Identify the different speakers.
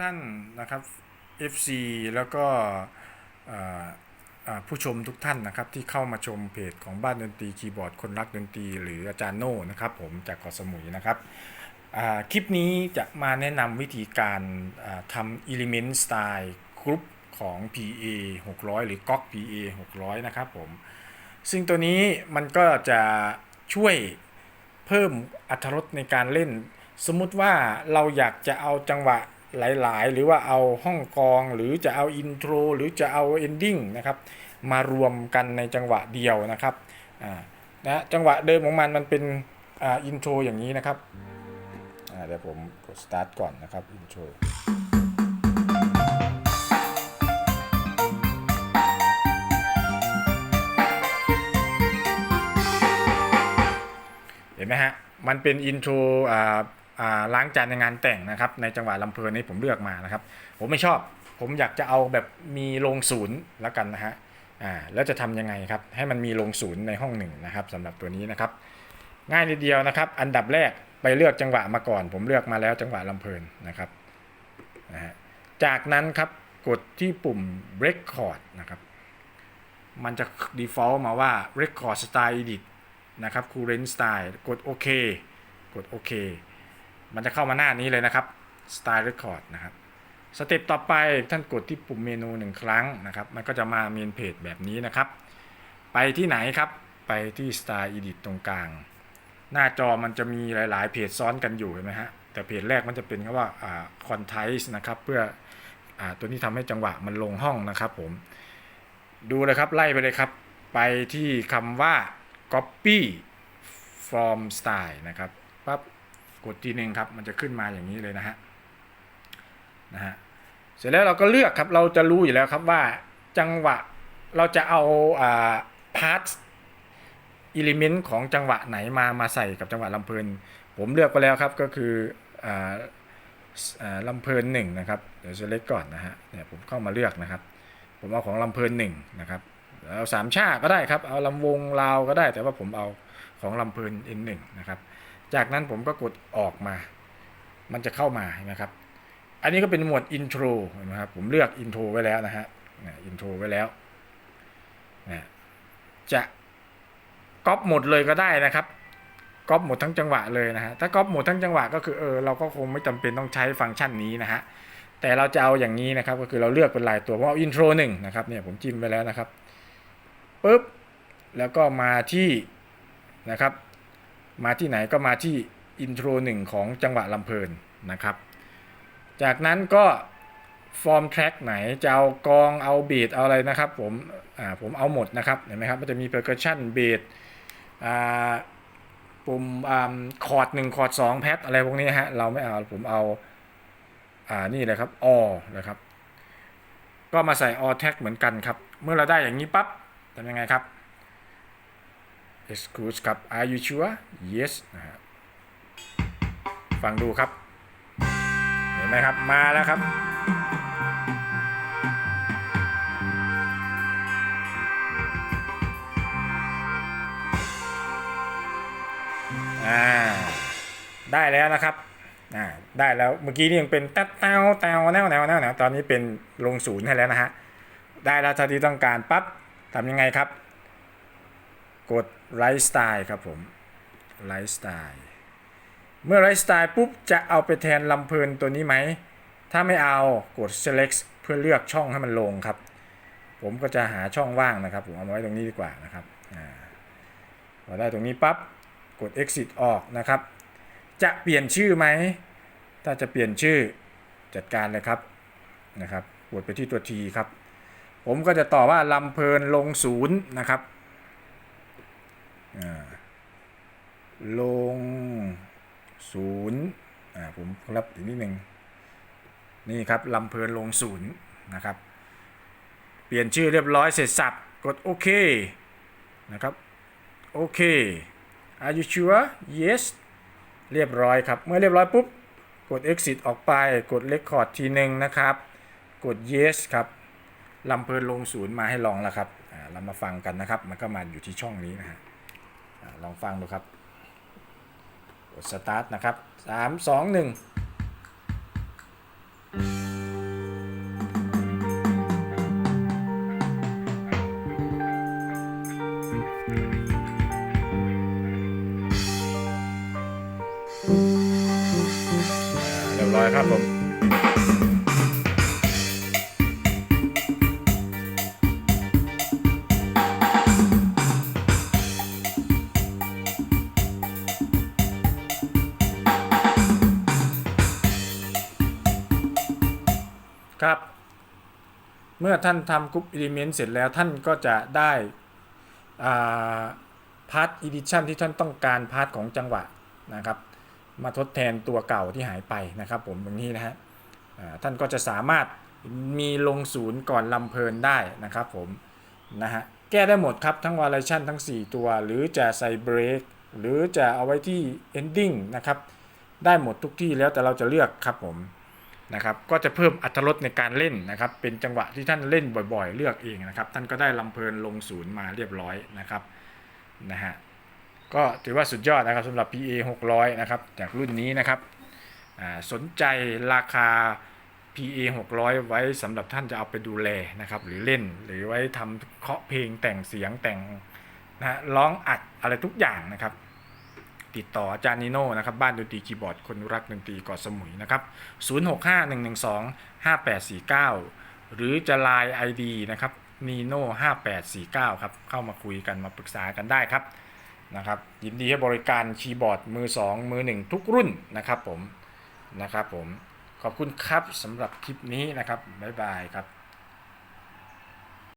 Speaker 1: ท่านนะครับ FC แล้วก็ผู้ชมทุกท่านนะครับที่เข้ามาชมเพจของบ้านดนตรีคีย์บอร์ดคนรักดนตรีหรืออาจารย์โน่นะครับผมจากเกาะสมุยนะครับคลิปนี้จะมาแนะนำวิธีการอ่าทำ Element Style กรุ๊ปของ PA 600 หรือก๊อก PA 600 นะครับผมซึ่งตัวนี้มันก็จะช่วยเพิ่มอรรถรสในการเล่น สมมุติว่าเราอยากจะเอาจังหวะ หลายๆ หรือว่าเอาห้องกอง หรือจะเอาอินโทรหรือจะเอาเอนดิ้งนะครับมารวมกันในจังหวะเดียวนะครับนะจังหวะเดิมของมันมันเป็นอ,อินโทรอย่างนี้นะครับเดี๋ยวผมกดสตาร์ทก่อนนะครับอินโทรเห็นไหมฮะ มันเป็นอินโทรอ่า ล้างจานในงานแต่งนะครับ ในจังหวะลำเพลินนี้ผมเลือกมานะครับ ผมไม่ชอบ ผมอยากจะเอาแบบมีลงศูนย์แล้วกันนะฮะอ่าแล้วจะทำยังไงครับ ให้มันมีลงศูนย์ในห้องหนึ่งนะครับสำหรับตัวนี้นะครับ ง่ายนิดเดียวนะครับ อันดับแรกไปเลือกจังหวะมาก่อน ผมเลือกมาแล้วจังหวะลำเพลินนะครับนะฮะจากนั้นครับกดที่ปุ่ม record นะครับ มันจะ default มาว่า record style edit นะครับ current style กดโอเคกดโอเค มันจะเข้ามาหน้านี้เลยนะครับ style record นะครับสเต็ปต่อไปท่านกดที่ปุ่มเมนูหนึ่งครั้งนะครับ มันก็จะมาเมนเพจแบบนี้นะครับ ไปที่ไหนครับ ไปที่ style edit ตรงกลาง หน้าจอมันจะมีหลาย ๆ เพจซ้อนกันอยู่เห็นไหมฮะ แต่เพจแรกมันจะเป็นคำว่าอ่า contice นะครับ เพื่ออตัวนี้ทำให้จังหวะมันลงห้องนะครับผม ดูเลยครับ ไล่ไปเลยครับ ไปที่คำว่า copy from style นะครับปั๊บ กดทีหนึ่งครับ มันจะขึ้นมาอย่างนี้เลยนะฮะนะฮะเสร็จแล้วเราก็เลือกครับเราจะรู้อยู่แล้วครับว่าจังหวะเราจะเอาอ่า part element ของจังหวะไหนมามาใส่กับจังหวะลำเพลิน ผมเลือกไปแล้วครับก็คืออ่าอ่าลำเพลินหนึ่งนะครับเดี๋ยวจะเล็กก่อนนะฮะเนี่ยผมเข้ามาเลือกนะครับ ผมเอาของลำเพลินหนึ่งนะครับเอาสามชาก็ได้ครับ เอาลำวงลาวก็ได้ แต่ว่าผมเอาของลำเพลิน N1 นะครับ จากนั้นผมก็กดออกมา มันจะเข้ามานะครับ อันนี้ก็เป็นหมวดอินโทรนะครับ ผมเลือกอินโทรไว้แล้วนะฮะอินโทรไว้แล้วนะจะก๊อปหมดเลยก็ได้นะครับก๊อปหมดทั้งจังหวะเลยนะฮะ ถ้าก๊อปหมดทั้งจังหวะก็คือเออเราก็คงไม่จำเป็นต้องใช้ฟังก์ชันนี้นะฮะ แต่เราจะเอาอย่างนี้นะครับ ก็คือเราเลือกเป็นลายตัวผมเอาอินโทรหนึ่งนะครับเนี่ยผมจิ้มไปแล้วนะครับปุ๊บ แล้วก็มาที่นะครับ มาที่ไหนก็มาที่อินโทรหนึ่งของจังหวะลำเพลินนะครับ จากนั้นก็ฟอร์มแทร็กไหนจะเอากองเอาเบสเอาอะไรนะครับผมอ่าผมเอาหมดนะครับเห็นไหมครับมันจะมีเพอร์คัชชันเบสอ่าปุ่มอ่าคอร์ดหนึ่งคอร์ดสองแพทอะไรพวกนี้ฮะเราไม่เอาผมเอาอ่านี่เลยครับ all นะครับ ก็มาใส่ all tag เหมือนกันครับ เมื่อเราได้อย่างนี้ปั๊บทำยังไงครับ exclude ครับ are you sure yes นะฮะฟังดูครับ เห็นไหมครับ มาแล้วครับ อ่า ได้แล้วนะครับ อ่า ได้แล้ว เมื่อกี้นี่ยังเป็นแต้วแต้วแต้วแนวแนวแนวแนวตอนนี้เป็นลงศูนย์ให้แล้วนะฮะ ได้แล้วเท่าที่ต้องการปั๊บทำยังไงครับ กด right style ครับผม right style เมื่อ right style ปุ๊บจะเอาไปแทนลำเพลินตัวนี้ไหม ถ้าไม่เอากด select เพื่อเลือกช่องให้มันลงครับ ผมก็จะหาช่องว่างนะครับ ผมเอาไว้ตรงนี้ดีกว่านะครับอ่าพอได้ตรงนี้ปั๊บกด exit ออกนะครับ จะเปลี่ยนชื่อไหม ถ้าจะเปลี่ยนชื่อจัดการเลยครับนะครับกดไปที่ตัว T ครับ ผมก็จะต่อว่าลำเพลินลงศูนย์นะครับ ลงศูนย์ผมรับอีกนิดหนึ่งนี่ครับลำเพลินลงศูนย์นะครับ เปลี่ยนชื่อเรียบร้อยเสร็จสับกดโอเคนะครับโอเค are you sure yes เรียบร้อยครับ เมื่อเรียบร้อยปุ๊บ กด exit ออกไป กด record ทีหนึ่งนะครับ กด yes ครับลำเพลินลงศูนย์มาให้ลองแล้วครับเรามาฟังกันนะครับ มันก็มาอยู่ที่ช่องนี้นะฮะ ลองฟังดูครับกดสตาร์ทนะครับ 3 2 1เรียบร้อยครับผม เมื่อท่านทำกรุ๊ปอิเลเมนต์เสร็จแล้วท่านก็จะได้พาร์ทอีดิชันที่ท่านต้องการพาร์ทของจังหวะนะครับ มาทดแทนตัวเก่าที่หายไปนะครับผมตรงนี้นะฮะท่านก็จะสามารถมีลงศูนย์ก่อนลำเพลินได้นะครับผมนะฮะแก้ได้หมดครับทั้งวา l ชันทั้ง 4 ตัว หรือจะใส่เบรกหรือจะเอาไว้ที่ ending นะครับ ได้หมดทุกที่แล้วแต่เราจะเลือกครับผม นะครับก็จะเพิ่มอัตรสในการเล่นนะครับ เป็นจังหวะที่ท่านเล่นบ่อยๆ เลือกเองนะครับ ท่านก็ได้ลำเพลินลงศูนย์มาเรียบร้อยนะครับนะฮะก็ถือว่าสุดยอดนะครับสำหรับ PA 600 นะครับ จากรุ่นนี้นะครับสนใจราคา PA 600 ไว้สำหรับท่านจะเอาไปดูแลนะครับ หรือเล่นหรือไว้ทำเคาะเพลงแต่งเสียงแต่งนะฮะร้องอัดอะไรทุกอย่างนะครับ ติดต่ออาจารย์นิโน่นะครับบ้านดนตรีคีย์บอร์ดคนรักดนตรีเกาะสมุยนะครับ0651125849 หรือจะไลน์ ID นะครับนีโน่5849 ครับ เข้ามาคุยกันมาปรึกษากันได้ครับนะครับยินดีให้บริการคีย์บอร์ดมือ 2 มือ 1 ทุกรุ่นนะครับผมนะครับผมขอบคุณครับสำหรับคลิปนี้นะครับบ๊ายบายครับ